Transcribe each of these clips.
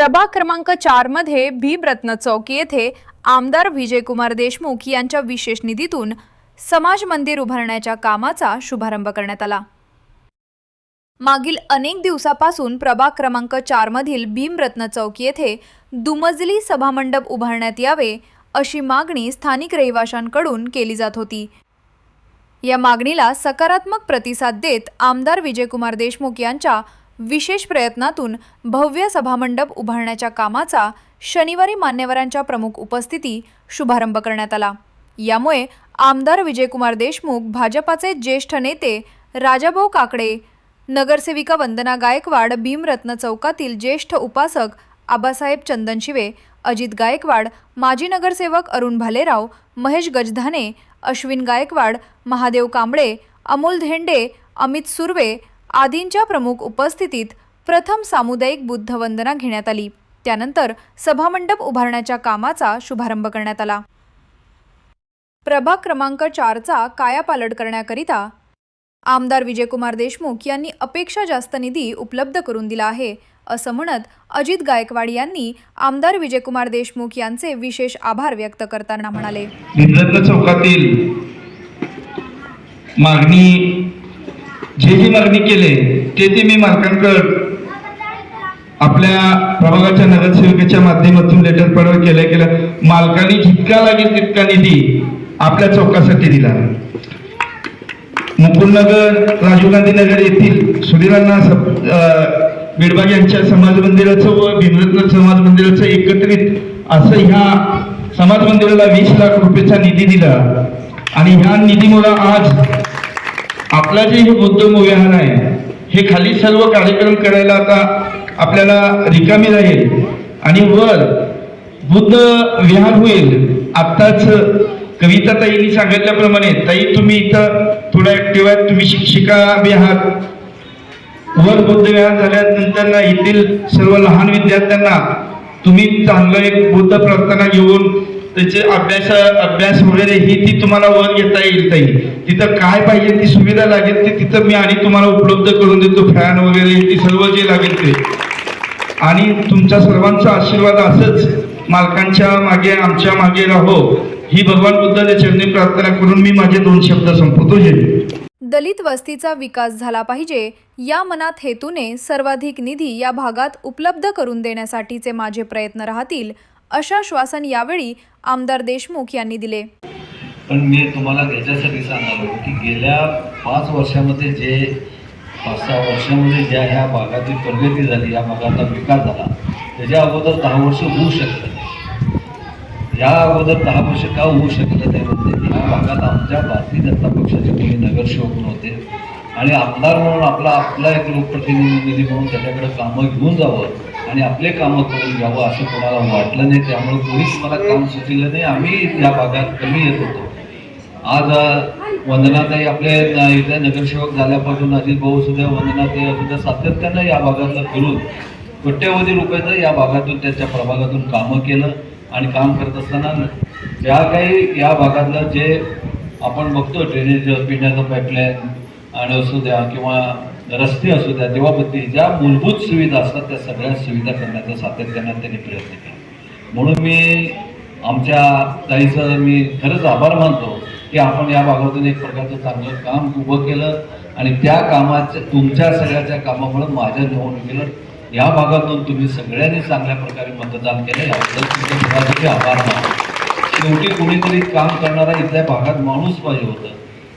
प्रभाग क्रमांक चारमध्ये भीमरत्न चौक येथे आमदार विजयकुमार देशमुख यांच्या विशेष निधीतून समाज मंदिर उभारण्याच्या कामाचा शुभारंभ करण्यात आला. मागील अनेक दिवसापासून प्रभाग क्रमांक चारमधील भीमरत्न चौक येथे दुमजली सभामंडप उभारण्यात यावे अशी मागणी स्थानिक रहिवाशांकडून केली जात होती. या मागणीला सकारात्मक प्रतिसाद देत आमदार विजयकुमार देशमुख यांच्या विशेष प्रयत्नातून भव्य सभामंडप उभारण्याच्या कामाचा शनिवारी मान्यवरांच्या प्रमुख उपस्थिती शुभारंभ करण्यात आला. यामुळे आमदार विजयकुमार देशमुख भाजपाचे ज्येष्ठ नेते राजाभाऊ काकडे नगरसेविका वंदना गायकवाड भीमरत्न चौकातील ज्येष्ठ उपासक आबासाहेब चंदनशिवे अजित गायकवाड माजी नगरसेवक अरुण भालेराव महेश गजधाने अश्विन गायकवाड महादेव कांबळे अमोल धेंडे अमित सुर्वे आदींच्या प्रमुख उपस्थितीत प्रथम सामुदायिक बुद्धवंदना घेण्यात आली. त्यानंतर सभामंडप उभारण्याच्या कामाचा शुभारंभ करण्यात आला. प्रभाग क्रमांक चारचा कायापालट करण्याकरिता आमदार विजयकुमार देशमुख यांनी अपेक्षा जास्त निधी उपलब्ध करून दिला आहे असं म्हणत अजित गायकवाड यांनी आमदार विजयकुमार देशमुख यांचे विशेष आभार व्यक्त करताना म्हणाले. चौकातील मागणी जे जे मागणी केले ते ते मी मालकांकड आपल्या प्रभागाच्या नगरसेविकेच्या माध्यमातून लेटर पडव केलं केलं मालकांनी जितका लागेल तितका निधी आपल्या चौकासाठी दिला. मुकुंदनगर राजीव गांधी नगर येथील सुधीरांना बिडबाग यांच्या समाज मंदिराचं व भीमरत्न समाज मंदिराचं एकत्रित असं ह्या समाज मंदिराला वीस लाख रुपयेचा निधी दिला. आणि ह्या निधीमुळे आज आपला जे हे बुद्ध विहार आहे हे खाली सर्व कार्यक्रम करायला आता आपल्याला रिकामी राहील. आणि वर बुद्ध विहार होईल. आत्ताच कविता ताईंनी सांगितल्याप्रमाणे ताई तुम्ही इथं थोडा ऍक्टिव्ह आहात तुम्ही शिक्षिका बी आहात. वर बुद्ध विहार झाल्यानंतर येथील सर्व लहान विद्यार्थ्यांना तुम्ही चांगलं एक बुद्ध प्रार्थना घेऊन त्याचे अभ्यास अभ्यास वगैरे ही ती तुम्हाला वर घेता येईल ताई. तिथं काय पाहिजे ती सुविधा लागेल ती तिथं मी आणि तुम्हाला उपलब्ध करून देतो फॅन वगैरे ती सर्व जे लागेल ते. आणि तुमच्या सर्वांचा आशीर्वाद असंच मालकांच्या मागे आमच्या मागे राहो. ही भगवान बुद्धाच्या चरणी प्रार्थना करून मी माझे दोन शब्द संपवतो. जय दलित वस्तीचा विकास झाला पाहिजे या मनात हेतूने सर्वाधिक निधी या भागात उपलब्ध करून देण्यासाठीचे माझे प्रयत्न राहतील अशा श्वासन यावेळी आमदार देशमुख यांनी दिले. पण मी तुम्हाला त्याच्यासाठी सांगालो की गेल्या पाच वर्षामध्ये जे पाच सहा वर्षामध्ये ज्या ह्या भागाची प्रगती झाली या भागाचा विकास झाला त्याच्या अगोदर दहा वर्ष होऊ शकलं या अगोदर दहा वर्ष का होऊ शकलं नाही म्हणते? या भागात आमच्या भारतीय जनता पक्षाचे कोणी नगरसेवक नव्हते. आणि आमदार म्हणून आपला आपला एक लोकप्रतिनिधी म्हणून त्याच्याकडे कामं घेऊन जावं आणि आपले कामं करून घ्यावं असं कोणाला वाटलं नाही. त्यामुळे कोणीच मला काम सुचलं नाही. आम्ही या भागात कमी येत होतो. आज वंदनाताई आपले इथे नगरसेवक झाल्यापासून अजित भाऊ सुद्धा वंदनाताई सुद्धा सातत्यानं या भागातलं फिरून कोट्यवधी रुपयाचं या भागातून त्याच्या प्रभागातून कामं केलं आणि काम करत असताना ज्या काही या भागातलं जे आपण बघतो ड्रेनेज पिण्याचं पाईपलाईन असू द्या किंवा रस्ते असू द्या देवाबद्दल ज्या मूलभूत सुविधा असतात त्या सगळ्या सुविधा करण्याचा सातत्यानं त्यांनी प्रयत्न केला. म्हणून मी आमच्या ताईचं मी खरंच आभार मानतो की आपण या भागातून एक प्रकारचं चांगलं काम उभं केलं आणि त्या कामाच्या तुमच्या सगळ्याच्या कामामुळे माझ्या निवडणुकीला या भागातून तुम्ही सगळ्यांनी चांगल्या प्रकारे मतदान केलं याबद्दल तुमच्या आभार मानतो. शेवटी कोणीतरी काम करणारा इथल्या भागात माणूस पाहिजे होतं.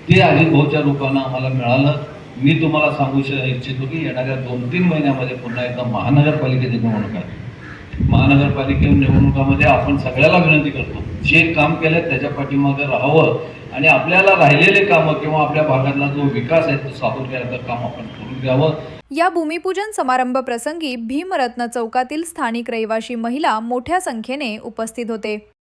ते अजित भाऊच्या रूपानं आम्हाला मिळालं. मी तुम्हाला सांगू इच्छितो की येणाऱ्या दोन तीन महिन्यामध्ये पुन्हा एकदा महानगरपालिकेची निवडणूक आहे महानगरपालिके निवडणुकामध्ये आपण सगळ्याला विनंती करतो जे काम केलं त्याच्या पाठीमागे राहावं आणि आपल्याला राहिलेले कामं किंवा आपल्या भागातला जो विकास आहे तो साधून घेण्याचं काम आपण करून घ्यावं. या भूमिपूजन समारंभ प्रसंगी भीमरत्न चौकातील स्थानिक रहिवाशी महिला मोठ्या संख्येने उपस्थित होते.